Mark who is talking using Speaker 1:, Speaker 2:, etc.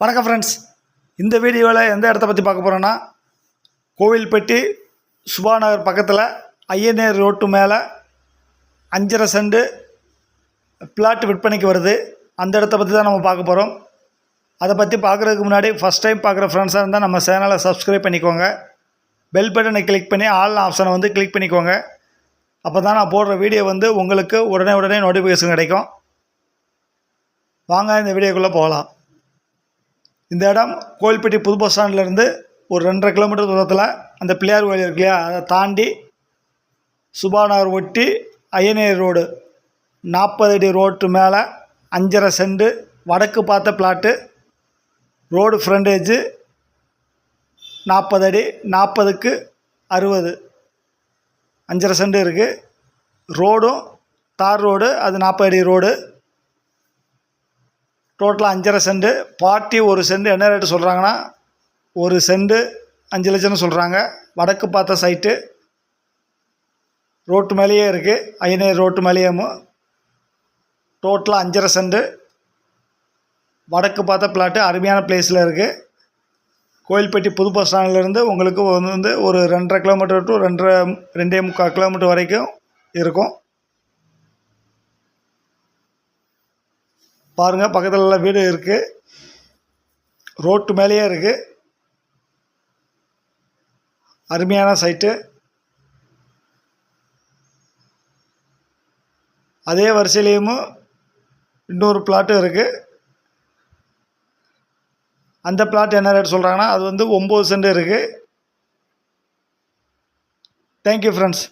Speaker 1: வணக்கம் ஃப்ரெண்ட்ஸ் இந்த வீடியோவில் எந்த இடத்த பற்றி பார்க்க போகிறோன்னா கோவில்பட்டி சுபாநகர் பக்கத்தில் ஐயனேர் ரோட்டு மேலே அஞ்சரை செண்டு பிளாட் விற்பனைக்கு வருது. அந்த இடத்த பற்றி தான் நம்ம பார்க்க போகிறோம் அதை பற்றி பார்க்குறதுக்கு முன்னாடி ஃபஸ்ட் டைம் பார்க்குற ஃப்ரெண்ட்ஸாக இருந்தால் நம்ம சேனலை சப்ஸ்கிரைப் பண்ணிக்கோங்க. பெல் பட்டனை கிளிக் பண்ணி ஆல் ஆப்ஷனை வந்து கிளிக் பண்ணிக்கோங்க. அப்போ தான் நான் போடுற வீடியோ வந்து உங்களுக்கு உடனே உடனே நோட்டிஃபிகேஷன் கிடைக்கும். வாங்க இந்த வீடியோக்குள்ளே போகலாம். இந்த இடம் கோயில்பட்டி புது பஸ் ஸ்டாண்ட்லேருந்து ஒரு ரெண்டரை கிலோமீட்டர் தூரத்தில் அந்த பிள்ளையார் கோயில் இருக்கு இல்லையா? அதை தாண்டி சுபாநகர் ஒட்டி ஐயனேர் ரோடு. நாற்பது அடி ரோட்டு மேலே அஞ்சரை செண்டு வடக்கு பார்த்த பிளாட்டு. ரோடு ஃப்ரண்டேஜு நாற்பது அடி நாற்பதுக்கு அறுபது. அஞ்சரை செண்டு இருக்குது ரோடும் தார் ரோடு அது நாற்பது அடி ரோடு. டோட்டலாக அஞ்சரை செண்டு பார்ட்டி ஒரு செண்டு என்ன ரேட்டு சொல்கிறாங்கன்னா ஒரு செண்டு அஞ்சு லட்சம்னு சொல்கிறாங்க வடக்கு பார்த்த சைட்டு ரோட்டு மேலேயே இருக்குது ஐநூறு ரோட்டு மேலேயே டோட்டலாக அஞ்சரை செண்டு வடக்கு பார்த்த பிளாட்டு அருமையான பிளேஸில் இருக்குது கோயில்பட்டி புது பஸ் ஸ்டாண்ட்லேருந்து உங்களுக்கு வந்து ஒரு ரெண்டரை கிலோமீட்டர் டு ரெண்டரை ரெண்டே முக்கால் கிலோமீட்டர் வரைக்கும் இருக்கும். பாருங்கள் பக்கத்தில் எல்லாம் வீடு இருக்குது ரோட்டு மேலேயே இருக்குது அருமையான சைட்டு. அதே வரிசையிலையும் இன்னொரு பிளாட்டும் இருக்குது அந்த பிளாட் என்ன ரேட் சொல்கிறாங்கன்னா அது வந்து ஒம்பது சென்ட் இருக்குது தேங்க்யூ ஃப்ரெண்ட்ஸ்